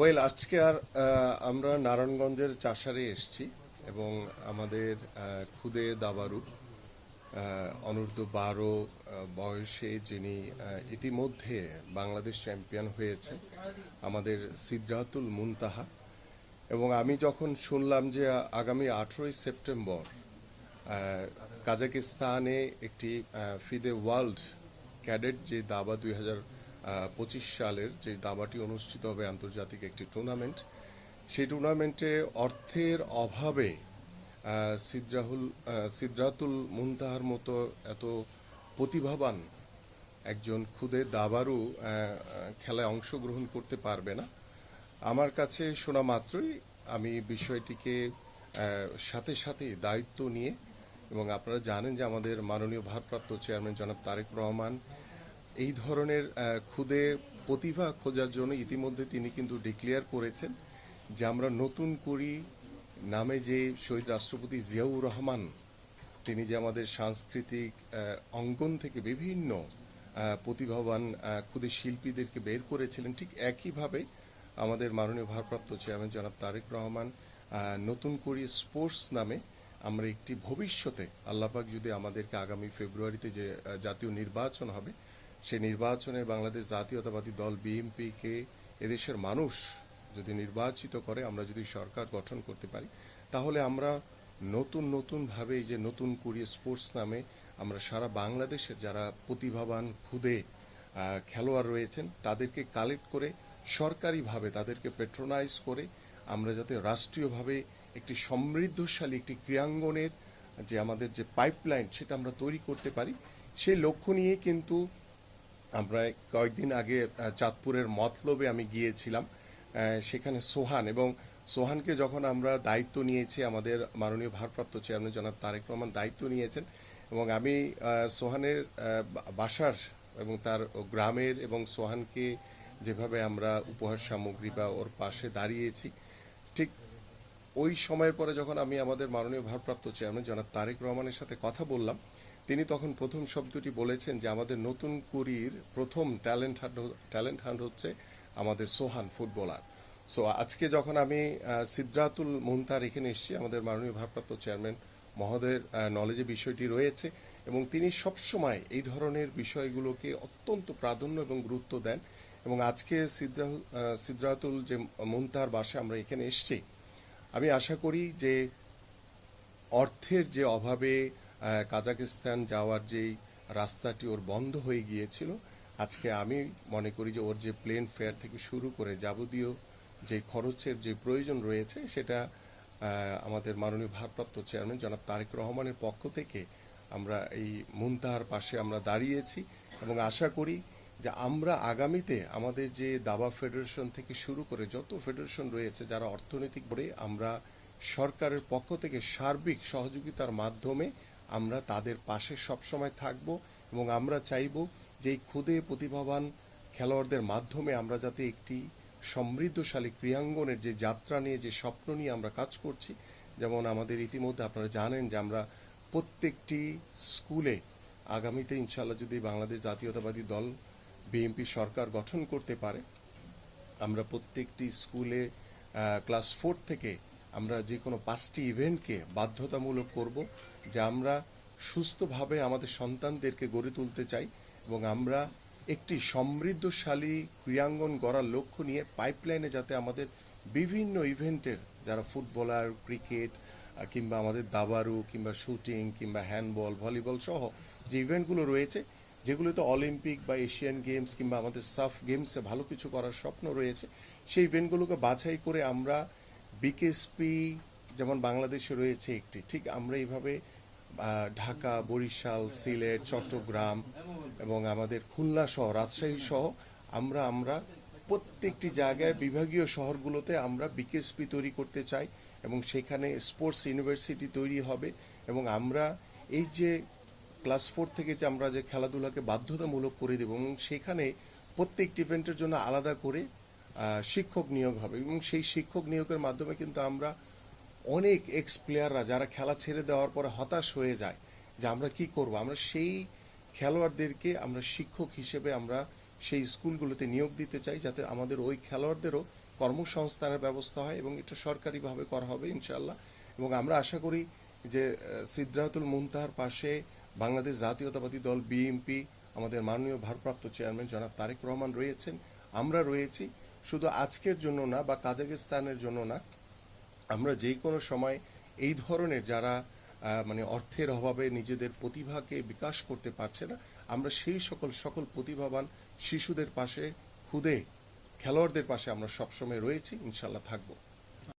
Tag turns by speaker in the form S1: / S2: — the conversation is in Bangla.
S1: ওয়েল আজকে আর আমরা নারায়ণগঞ্জের চাষারে এসেছি এবং আমাদের খুদে দাবারু অনূর্ধ্ব বারো বয়সে যিনি ইতিমধ্যে বাংলাদেশ চ্যাম্পিয়ন হয়েছে, আমাদের সিদ্রাতুল মুনতাহা। এবং আমি যখন শুনলাম যে আগামী আঠেরোই সেপ্টেম্বর কাজাকিস্তানে একটি ফিদে ওয়ার্ল্ড ক্যাডেট যে দাবা দুই হাজার পঁচিশ সালের যে দাবাটি অনুষ্ঠিত হবে আন্তর্জাতিক একটি টুর্নামেন্ট সেই টুর্নামেন্টে অর্থের অভাবে সিদ্রাহুল সিদ্রাতুল মুনতাহার মতো এত প্রতিভাবান একজন খুদে দাবারু খেলায় অংশগ্রহণ করতে পারবে না। আমার কাছে শোনা মাত্রই আমি বিষয়টিকে সাথে সাথে দায়িত্ব নিয়ে এবং আপনারা জানেন যে আমাদের মাননীয় ভারপ্রাপ্ত চেয়ারম্যান জনাব তারেক রহমান এই ধরনের খুদে প্রতিভা খোঁজার জন্য ইতিমধ্যে তিনি কিন্তু ডিক্লেয়ার করেছেন যে আমরা নতুন করি নামে যে শহীদ রাষ্ট্রপতি জিয়াউর রহমান, তিনি যে আমাদের সাংস্কৃতিক অঙ্গন থেকে বিভিন্ন প্রতিভাবান ক্ষুদে শিল্পীদেরকে বের করেছিলেন। ঠিক একইভাবে আমাদের মাননীয় ভারপ্রাপ্ত চেয়ারম্যান জনাব তারেক রহমান নতুন করে স্পোর্টস নামে আমরা একটি ভবিষ্যতে, আল্লাপাক যদি আমাদেরকে আগামী ফেব্রুয়ারিতে যে জাতীয় নির্বাচন হবে সেই নির্বাচনে বাংলাদেশ জাতীয়তাবাদী দল বিএনপিকে এদেশের মানুষ যদি নির্বাচিত করে, আমরা যদি সরকার গঠন করতে পারি, তাহলে আমরা নতুন নতুন ভাবে এই যে নতুন কোরিয়া স্পোর্টস নামে আমরা সারা বাংলাদেশের যারা প্রতিভাবান খুদে খেলোয়াড় রয়েছেন, তাদেরকে কালেক্ট করে সরকারিভাবে তাদেরকে পেট্রোনাইজ করে আমরা যাতে রাষ্ট্রীয়ভাবে একটি সমৃদ্ধশালী একটি ক্রীড়াঙ্গনের যে আমাদের যে পাইপলাইন সেটা আমরা তৈরি করতে পারি, সেই লক্ষ্য নিয়ে কিন্তু আমরা কয়েকদিন আগে চাঁদপুরের মতলবে আমি গিয়েছিলাম সেখানে সোহান এবং সোহানকে যখন আমরা দায়িত্ব নিয়েছি, আমাদের মাননীয় ভারপ্রাপ্ত চেয়ারম্যান জনাব তারেক রহমান দায়িত্ব নিয়েছেন এবং আমি সোহানের বাসার এবং তার গ্রামের এবং সোহানকে যেভাবে আমরা উপহার সামগ্রী বা ওর পাশে দাঁড়িয়েছি, ঠিক ওই সময়ের পরে যখন আমি আমাদের মাননীয় ভারপ্রাপ্ত চেয়ারম্যান জনাব তারেক রহমানের সাথে কথা বললাম তিনি তখন প্রথম শব্দটি বলেছেন যে আমাদের নতুন কুড়ির প্রথম ট্যালেন্ট হান্ট ট্যালেন্ট হান্ট হচ্ছে আমাদের সোহান ফুটবলার। সো আজকে যখন আমি আহ, সিদ্রাতুল মুনতার এখানে এসেছি আমাদের মাননীয় ভারপ্রাপ্ত চেয়ারম্যান মহোদয়ের নলেজে বিষয়টি রয়েছে এবং তিনি সবসময় এই ধরনের বিষয়গুলোকে অত্যন্ত প্রাধান্য এবং গুরুত্ব দেন এবং আজকে সিদ্রা সিদ্রাতুল যে মুনতার বাসে আমরা এখানে এসেছি আমি আশা করি যে অর্থের যে অভাবে কাজাকিস্তান যাওয়ার যেই রাস্তাটি ওর বন্ধ হয়ে গিয়েছিল, আজকে আমি মনে করি যে ওর যে প্লেন ফেয়ার থেকে শুরু করে যাবতীয় যে খরচের যে প্রয়োজন রয়েছে, সেটা আমাদের মাননীয় ভারপ্রাপ্ত চেয়ারম্যান জনাব তারেক রহমানের পক্ষ থেকে আমরা এই মুনতাহার পাশে আমরা দাঁড়িয়েছি এবং আশা করি যে আমরা আগামীতে আমাদের যে দাবা ফেডারেশন থেকে শুরু করে যত ফেডারেশন রয়েছে যারা অর্থনৈতিক বলে আমরা সরকারের পক্ষ থেকে সার্বিক সহযোগিতার মাধ্যমে আমরা তাদের পাশে সবসময় থাকব এবং আমরা চাইব যে এই ক্ষুদে প্রতিভাবান খেলোয়াড়দের মাধ্যমে আমরা যাতে একটি সমৃদ্ধশালী ক্রীড়াঙ্গনের যে যাত্রা নিয়ে, যে স্বপ্ন নিয়ে আমরা কাজ করছি। যেমন আমাদের ইতিমধ্যে আপনারা জানেন যে আমরা প্রত্যেকটি স্কুলে আগামীতে ইনশাল্লাহ যদি বাংলাদেশ জাতীয়তাবাদী দল বিএনপি সরকার গঠন করতে পারে, আমরা প্রত্যেকটি স্কুলে ক্লাস ফোর থেকে আমরা যে কোনো পাঁচটি ইভেন্টকে বাধ্যতামূলক করব যে আমরা সুস্থভাবে আমাদের সন্তানদেরকে গড়ে তুলতে চাই এবং আমরা একটি সমৃদ্ধশালী ক্রীড়াঙ্গন গড়ার লক্ষ্য নিয়ে পাইপলাইনে যাতে আমাদের বিভিন্ন ইভেন্টের যারা ফুটবলার ক্রিকেট কিংবা আমাদের দাবারু কিংবা শুটিং কিংবা হ্যান্ডবল ভলিবল সহ যে ইভেন্টগুলো রয়েছে, যেগুলোতে অলিম্পিক বা এশিয়ান গেমস কিংবা আমাদের সাফ গেমসে ভালো কিছু করার স্বপ্ন রয়েছে, সেই ইভেন্টগুলোকে বাছাই করে আমরা বিকেএসপি যেমন বাংলাদেশে রয়েছে একটি, ঠিক আমরা এইভাবে ঢাকা, বরিশাল, সিলেট, চট্টগ্রাম এবং আমাদের খুলনা সহ, রাজশাহী সহ, আমরা আমরা প্রত্যেকটি জায়গায় বিভাগীয় শহরগুলোতে আমরা বিকেএসপি তৈরি করতে চাই এবং সেখানে স্পোর্টস ইউনিভার্সিটি তৈরি হবে এবং আমরা এই যে ক্লাস ফোর থেকে যে আমরা যে খেলাধুলাকে বাধ্যতামূলক করে দেব এবং সেখানে প্রত্যেকটি ইভেন্টের জন্য আলাদা করে শিক্ষক নিয়োগ হবে এবং সেই শিক্ষক নিয়োগের মাধ্যমে কিন্তু আমরা অনেক এক্স প্লেয়াররা যারা খেলা ছেড়ে দেওয়ার পরে হতাশ হয়ে যায় যে আমরা কি করব? আমরা সেই খেলোয়াড়দেরকে আমরা শিক্ষক হিসেবে আমরা সেই স্কুলগুলোতে নিয়োগ দিতে চাই যাতে আমাদের ওই খেলোয়াড়দেরও কর্মসংস্থানের ব্যবস্থা হয় এবং এটা সরকারিভাবে করা হবে ইনশাল্লাহ এবং আমরা আশা করি যে আহ, সিদ্রাতুল মুনতাহার পাশে বাংলাদেশ জাতীয়তাবাদী দল বিএনপি আমাদের মাননীয় ভারপ্রাপ্ত চেয়ারম্যান জনাব তারেক রহমান রয়েছেন। আমরা রয়েছি। শুধু আজকের জন্য না, বা কাজাকিস্তানের জন্য না, আমরা যে কোনো সময় এই ধরনের যারা মানে অর্থের অভাবে নিজেদের প্রতিভাকে বিকাশ করতে পারছে না, আমরা সেই সকল সকল প্রতিভাবান শিশুদের পাশে, খুদে খেলোয়াড়দের পাশে আমরা সবসময় রয়েছি ইনশাল্লাহ থাকব।